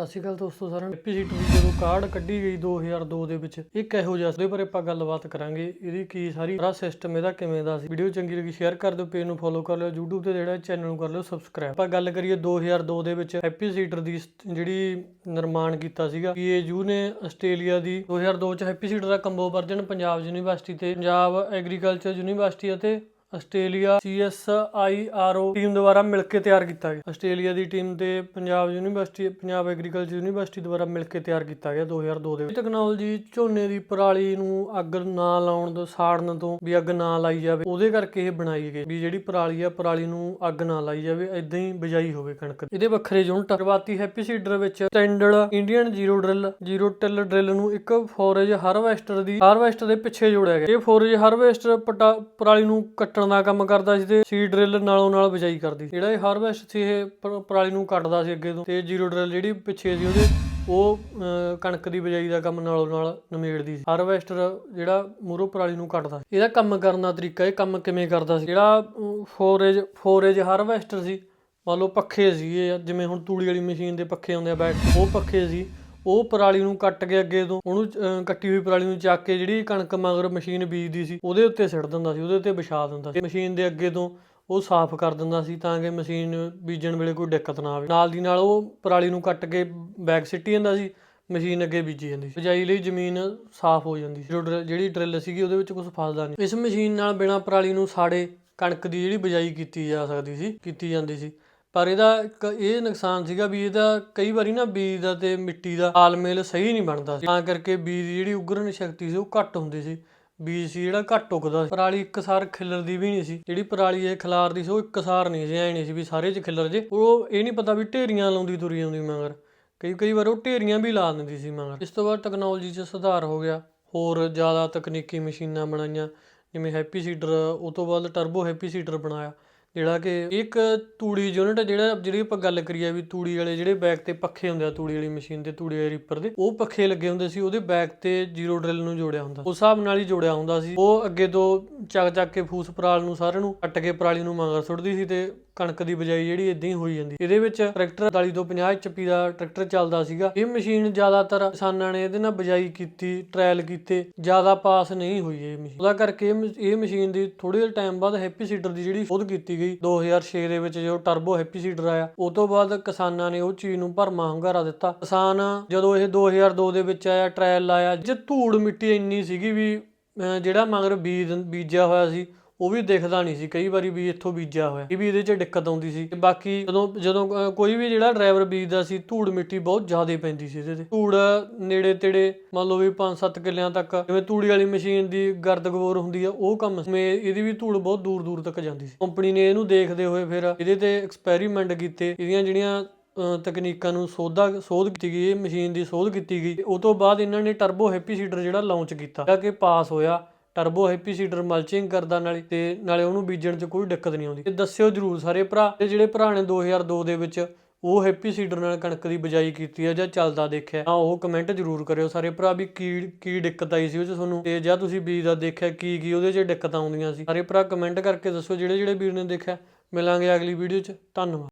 ਸਤਿ ਸ਼੍ਰੀ ਅਕਾਲ ਦੋਸਤੋ ਸਾਰਿਆਂ ਨੂੰ। ਐਪੀ ਸੀਟ ਜਦੋਂ ਕਾਰਡ ਕੱਢੀ ਗਈ 2002 ਦੇ ਵਿੱਚ ਇਹ ਕਿਹੋ ਜਿਹਾ ਉਹਦੇ ਬਾਰੇ ਆਪਾਂ ਗੱਲਬਾਤ ਕਰਾਂਗੇ। ਇਹਦੀ ਕੀ ਸਾਰੀ ਸਾਰਾ ਸਿਸਟਮ ਇਹਦਾ ਕਿਵੇਂ ਦਾ ਸੀ। ਵੀਡੀਓ ਚੰਗੀ ਲੱਗੀ ਸ਼ੇਅਰ ਕਰ ਦਿਓ ਪੇਜ ਨੂੰ ਫੋਲੋ ਕਰ ਲਿਓ, YouTube ਤੇ ਜਿਹੜਾ ਚੈਨਲ ਨੂੰ ਕਰ ਲਿਓ ਸਬਸਕ੍ਰਾਈਬ ਆਪਾਂ ਗੱਲ ਕਰੀਏ 2002 ਦੇ ਵਿੱਚ ਹੈਪੀ ਦੀ ਜਿਹੜੀ ਨਿਰਮਾਣ ਕੀਤਾ ਸੀਗਾ ਪੀਏਯੂ ਨੇ ਆਸਟ੍ਰੇਲੀਆ ਦੀ 2002 ਚ ਹੈਪੀ ਦਾ ਕੰਬੋ ਵਰਜਨ ਪੰਜਾਬ ਯੂਨੀਵਰਸਿਟੀ ਤੇ ਪੰਜਾਬ ਐਗਰੀਕਲਚਰ ਯੂਨੀਵਰਸਿਟੀ ਅਤੇ ਆਸਟ੍ਰੇਲੀਆ CSIRO ਟੀਮ ਦੁਆਰਾ ਮਿਲ ਕੇ ਤਿਆਰ ਕੀਤਾ ਗਿਆ। ਆਸਟ੍ਰੇਲੀਆ ਦੀ ਟੀਮ ਤੇ Punjab university, Punjab agriculture university ਦੁਆਰਾ ਮਿਲ ਕੇ ਤਿਆਰ ਕੀਤਾ ਗਿਆ 2002 ਦੇ ਵਿੱਚ। ਟੈਕਨੋਲੋਜੀ ਝੋਨੇ ਦੀ ਪਰਾਲੀ ਨੂੰ ਅੱਗ ਨਾ ਲਾਉਣ ਤੋਂ, ਸਾੜਨ ਤੋਂ ਵੀ ਅੱਗ ਨਾ ਲਾਈ ਜਾਵੇ, ਉਹਦੇ ਕਰਕੇ ਇਹ ਬਣਾਈ ਗਈ। ਵੀ ਜਿਹੜੀ ਪਰਾਲੀ ਆ, ਪਰਾਲੀ ਨੂੰ ਅੱਗ ਨਾ ਲਾਈ ਜਾਵੇ ਇਦਾਂ ਹੀ ਬਿਜਾਈ ਹੋਵੇ ਕਣਕ ਇਹਦੇ ਵੱਖਰੇ ਯੂਨਿਟ ਸ਼ੁਰੂਆਤੀ ਹੈਪੀ ਸੀਡਰ ਵਿੱਚ standard Indian zero drill, zero till drill ਨੂੰ ਇੱਕ ਫੋਰੇਜ ਹਾਰਵੈਸਟਰ ਦੀ, ਹਾਰਵੈਸਟਰ ਦੇ ਪਿੱਛੇ ਜੋੜਿਆ ਗਿਆ। ਇਹ ਫੋਰੇਜ ਹਾਰਵੈਸਟਰ ਪਰਾਲੀ ਨੂੰ ਕੱਟ ਕੱਟਣ ਦਾ ਕੰਮ ਕਰਦਾ ਸੀ ਤੇ ਸੀਡ ਡਰਿਲ ਨਾਲੋਂ ਨਾਲ ਬਿਜਾਈ ਕਰਦੀ ਜਿਹੜਾ ਇਹ ਹਾਰਵੈਸਟ ਸੀ, ਇਹ ਪਰਾਲੀ ਨੂੰ ਕੱਟਦਾ ਸੀ ਅੱਗੇ ਤੋਂ। ਤੇ ਜ਼ੀਰੋ ਡਰਿਲ ਜਿਹੜੀ ਪਿੱਛੇ ਸੀ ਉਹਦੇ, ਉਹ ਕਣਕ ਦੀ ਬਿਜਾਈ ਦਾ ਕੰਮ ਨਾਲੋਂ ਨਾਲ ਨਿਮੇੜਦੀ ਸੀ। ਹਾਰਵੈਸਟਰ ਜਿਹੜਾ ਮੂਰੋ ਪਰਾਲੀ ਨੂੰ ਕੱਟਦਾ ਇਹਦਾ ਕੰਮ ਕਰਨ ਦਾ ਤਰੀਕਾ, ਇਹ ਕੰਮ ਕਿਵੇਂ ਕਰਦਾ ਸੀ? ਜਿਹੜਾ ਫੋਰੇਜ ਫੋਰੇਜ ਹਾਰਵੈਸਟਰ ਸੀ, ਮੰਨ ਲਓ ਪੱਖੇ ਸੀ ਇਹ, ਜਿਵੇਂ ਹੁਣ ਤੂੜੀ ਵਾਲੀ ਮਸ਼ੀਨ ਦੇ ਪੱਖੇ ਹੁੰਦੇ ਆ ਬੈਟ ਉਹ ਪੱਖੇ ਸੀ। ਉਹ ਪਰਾਲੀ ਨੂੰ ਕੱਟ ਕੇ ਅੱਗੇ ਤੋਂ ਉਹਨੂੰ ਕੱਟੀ ਹੋਈ ਪਰਾਲੀ ਨੂੰ ਚੱਕ ਕੇ ਜਿਹੜੀ ਕਣਕ ਮਗਰ ਮਸ਼ੀਨ ਬੀਜਦੀ ਸੀ, ਉਹਦੇ ਉੱਤੇ ਸਿੱਟ ਦਿੰਦਾ ਸੀ, ਉਹਦੇ ਉੱਤੇ ਵਿਛਾ ਦਿੰਦਾ ਸੀ। ਮਸ਼ੀਨ ਦੇ ਅੱਗੇ ਤੋਂ ਉਹ ਸਾਫ਼ ਕਰ ਦਿੰਦਾ ਸੀ ਤਾਂ ਕਿ ਮਸ਼ੀਨ ਬੀਜਣ ਵੇਲੇ ਕੋਈ ਦਿੱਕਤ ਨਾ ਆਵੇ। ਨਾਲ ਦੀ ਨਾਲ ਉਹ ਪਰਾਲੀ ਨੂੰ ਕੱਟ ਕੇ ਬੈਗ ਸਿੱਟੀ ਜਾਂਦਾ ਸੀ, ਮਸ਼ੀਨ ਅੱਗੇ ਬੀਜੀ ਜਾਂਦੀ ਸੀ। ਬਿਜਾਈ ਲਈ ਜ਼ਮੀਨ ਸਾਫ਼ ਹੋ ਜਾਂਦੀ ਸੀ। ਜੋ ਡਰਿਲ- ਜਿਹੜੀ ਡਰਿਲ ਸੀਗੀ ਉਹਦੇ ਵਿੱਚ ਕੁਝ ਫਸਦਾ ਨਹੀਂ। ਇਸ ਮਸ਼ੀਨ ਨਾਲ ਬਿਨਾਂ ਪਰਾਲੀ ਨੂੰ ਸਾੜੇ ਕਣਕ ਦੀ ਜਿਹੜੀ ਬਿਜਾਈ ਕੀਤੀ ਜਾ ਸਕਦੀ ਸੀ, ਕੀਤੀ ਜਾਂਦੀ ਸੀ। ਪਰ ਇਹਦਾ ਇੱਕ ਇਹ ਨੁਕਸਾਨ ਸੀਗਾ ਵੀ ਇਹਦਾ ਕਈ ਵਾਰੀ ਨਾ ਬੀਜ ਦਾ ਤੇ ਮਿੱਟੀ ਦਾ ਤਾਲਮੇਲ ਸਹੀ ਨਹੀਂ ਬਣਦਾ ਸੀ। ਤਾਂ ਕਰਕੇ ਬੀਜ ਦੀ ਜਿਹੜੀ ਉਗਰਨ ਸ਼ਕਤੀ ਸੀ ਉਹ ਘੱਟ ਹੁੰਦੀ ਸੀ। ਬੀਜ ਸੀ ਜਿਹੜਾ ਘੱਟ ਉਗਦਾ ਸੀ। ਪਰਾਲੀ ਇੱਕਸਾਰ ਖਿਲਰਦੀ ਵੀ ਨਹੀਂ ਸੀ। ਜਿਹੜੀ ਪਰਾਲੀ ਇਹ ਖਿਲਾਰਦੀ ਸੀ, ਉਹ ਇੱਕਸਾਰ ਨਹੀਂ ਸੀ, ਐ ਨਹੀਂ ਸੀ ਵੀ ਸਾਰੇ 'ਚ ਖਿਲਰ ਜੇ। ਉਹ ਇਹ ਨਹੀਂ ਪਤਾ ਵੀ ਢੇਰੀਆਂ ਲਾਉਂਦੀ ਤੁਰੀ ਆਉਂਦੀ ਮਗਰ। ਕਈ ਕਈ ਵਾਰ ਉਹ ਢੇਰੀਆਂ ਵੀ ਲਾ ਦਿੰਦੀ ਸੀ ਮਗਰ। ਇਸ ਤੋਂ ਬਾਅਦ ਟੈਕਨੋਲੋਜੀ 'ਚ ਸੁਧਾਰ ਹੋ ਗਿਆ। ਹੋਰ ਜ਼ਿਆਦਾ ਤਕਨੀਕੀ ਮਸ਼ੀਨਾਂ ਬਣਾਈਆਂ। ਜਿਵੇਂ ਹੈਪੀ ਸੀਡਰ, ਉਹ ਤੋਂ ਬਾਅਦ ਟਰਬੋ ਹੈਪੀ ਸੀਡਰ ਬਣਾਇਆ। ਜਿਹੜਾ ਕਿ ਇੱਕ ਤੂੜੀ ਯੂਨਿਟ ਜਿਹੜਾ ਜਿਹੜੀ ਆਪਾਂ ਗੱਲ ਕਰੀਏ ਵੀ ਤੂੜੀ ਵਾਲੇ ਜਿਹੜੇ ਬੈਕ ਤੇ ਪੱਖੇ ਹੁੰਦੇ ਆ, ਤੂੜੀ ਵਾਲੀ ਮਸ਼ੀਨ ਤੇ, ਤੂੜੀ ਵਾਲੇ ਰੀਪਰ ਦੇ ਉਹ ਪੱਖੇ ਲੱਗੇ ਹੁੰਦੇ ਸੀ, ਉਹਦੇ ਬੈਕ ਤੇ ਜ਼ੀਰੋ ਡਰਿਲ ਨੂੰ ਜੋੜਿਆ ਹੁੰਦਾ ਉਸ ਹਿਸਾਬ ਨਾਲ ਹੀ ਜੋੜਿਆ ਹੁੰਦਾ ਸੀ। ਉਹ ਅੱਗੇ ਤੋਂ ਚੱਕ ਚੱਕ ਕੇ ਫੂਸ ਪਰਾਲ ਨੂੰ ਸਾਰਿਆਂ ਨੂੰ, ਕੱਟ ਕੇ ਪਰਾਲੀ ਨੂੰ ਮਗਰ ਸੁੱਟਦੀ ਸੀ ਤੇ ਕਣਕ ਦੀ ਬਜਾਈ ਜਿਹੜੀ ਇਦਾਂ ਹੀ ਹੋਈ ਜਾਂਦੀ। ਇਹਦੇ ਵਿੱਚ ਟਰੈਕਟਰ 40 ਤੋਂ 50 HP ਦਾ ਟਰੈਕਟਰ ਚੱਲਦਾ ਸੀਗਾ। ਇਹ ਮਸ਼ੀਨ ਜ਼ਿਆਦਾਤਰ ਕਿਸਾਨਾਂ ਨੇ ਇਹਦੇ ਨਾਲ ਬਜਾਈ ਕੀਤੀ ਟ੍ਰਾਇਲ ਕੀਤੇ, ਜ਼ਿਆਦਾ ਪਾਸ ਨਹੀਂ ਹੋਈ ਇਹ ਮਸ਼ੀਨ। ਉਹਦਾ ਕਰਕੇ ਇਹ ਮਸ਼ੀਨ ਦੀ ਥੋੜੇ ਟਾਈਮ ਬਾਅਦ ਹੈਪੀ ਸੀਡਰ ਦੀ ਜਿਹੜੀ ਸ਼ੋਧ ਕੀਤੀ ਗਈ 2006 ਦੇ ਵਿੱਚ ਜੋ ਟਰਬੋ ਹੈਪੀ ਸੀਡਰ ਆਇਆ, ਉਹ ਤੋਂ ਬਾਅਦ ਕਿਸਾਨਾਂ ਨੇ ਉਹ ਚੀਜ਼ ਨੂੰ ਭਰਮਾ ਹੁੰਗਾਰਾ ਦਿੱਤਾ। ਕਿਸਾਨ ਜਦੋਂ ਇਹ 2002 ਦੇ ਵਿੱਚ ਆਇਆ ਟ੍ਰਾਇਲ ਲਾਇਆ, ਜੇ ਧੂੜ ਮਿੱਟੀ ਇੰਨੀ ਸੀਗੀ ਵੀ, ਅਹ ਜਿਹੜਾ ਮਗਰ ਬੀਜ, ਬੀਜਿਆ ਹੋਇਆ ਸੀ ਉਹ ਵੀ ਦੇਖਦਾ ਨਹੀਂ ਸੀ, ਕਈ ਵਾਰੀ ਵੀ ਇੱਥੋਂ ਬੀਜਿਆ ਹੋਇਆ। ਇਹ ਵੀ ਇਹਦੇ 'ਚ ਦਿੱਕਤ ਆਉਂਦੀ ਸੀ। ਤੇ ਬਾਕੀ ਜਦੋਂ ਜਦੋਂ ਕੋਈ ਵੀ ਜਿਹੜਾ ਡਰਾਈਵਰ ਬੀਜਦਾ ਸੀ, ਧੂੜ ਮਿੱਟੀ ਬਹੁਤ ਜ਼ਿਆਦਾ ਪੈਂਦੀ ਸੀ ਇਹਦੇ ਤੇ। ਧੂੜ ਨੇੜੇ ਤੇੜੇ, ਮੰਨ ਲਓ ਵੀ 5-7 ਕਿੱਲਿਆਂ ਤੱਕ, ਜਿਵੇਂ ਤੂੜੀ ਵਾਲੀ ਮਸ਼ੀਨ ਦੀ ਗਰਦ ਗਬੋਰ ਹੁੰਦੀ ਆ, ਉਹ ਕੰਮ ਸੀ। ਇਹਦੀ ਵੀ ਧੂੜ ਬਹੁਤ ਦੂਰ ਦੂਰ ਤੱਕ ਜਾਂਦੀ ਸੀ। ਕੰਪਨੀ ਨੇ ਇਹਨੂੰ ਦੇਖਦੇ ਹੋਏ ਫਿਰ ਇਹਦੇ ਤੇ ਐਕਸਪੈਰੀਮੈਂਟ ਕੀਤੇ। ਇਹਦੀਆਂ ਜਿਹੜੀਆਂ ਤਕਨੀਕਾਂ ਨੂੰ ਸੋਧਾ, ਸੋਧ ਕੀਤੀ ਗਈ, ਇਹ ਮਸ਼ੀਨ ਦੀ ਸੋਧ ਕੀਤੀ ਗਈ। ਉਹ ਤੋਂ ਬਾਅਦ ਇਹਨਾਂ ਨੇ ਟਰਬੋ ਹੈਪੀ ਸੀਡਰ ਜਿਹੜਾ ਲਾਂਚ ਕੀਤਾ, ਜਿਹੜਾ ਕਿ ਪਾਸ ਹੋਇਆ। ਟਰਬੋ ਹੈਪੀ ਸੀਡਰ ਮਲਚਿੰਗ ਕਰਦਾ ਨਾਲੇ, ਤੇ ਨਾਲੇ ਉਹਨੂੰ ਬੀਜਣ 'ਚ ਕੋਈ ਦਿੱਕਤ ਨਹੀਂ ਆਉਂਦੀ। ਤੇ ਦੱਸਿਓ ਜਰੂਰ ਸਾਰੇ ਭਰਾ, ਤੇ ਜਿਹੜੇ ਭਰਾ ਨੇ 2002 ਦੇ ਵਿੱਚ ਉਹ ਹੈਪੀ ਸੀਡਰ ਨਾਲ ਕਣਕ ਦੀ ਬਿਜਾਈ ਕੀਤੀ ਹੈ ਜਾਂ ਚੱਲਦਾ ਦੇਖਿਆ, ਤਾਂ ਉਹ ਕਮੈਂਟ ਜਰੂਰ ਕਰਿਓ। ਸਾਰੇ ਭਰਾ, ਵੀ ਕੀ ਕੀ ਦਿੱਕਤ ਆਈ ਸੀ ਉਹ 'ਚ ਤੁਹਾਨੂੰ? ਤੇ ਜਾਂ ਤੁਸੀਂ ਬੀਜ ਦਾ ਦੇਖਿਆ, ਕੀ ਕੀ ਉਹਦੇ 'ਚ ਦਿੱਕਤਾਂ ਆਉਂਦੀਆਂ ਸੀ? ਸਾਰੇ ਭਰਾ ਕਮੈਂਟ ਕਰਕੇ ਦੱਸੋ, ਜਿਹੜੇ ਜਿਹੜੇ ਵੀਰ ਨੇ ਦੇਖਿਆ। ਮਿਲਾਂਗੇ ਅਗਲੀ ਵੀਡੀਓ 'ਚ। ਧੰਨਵਾਦ।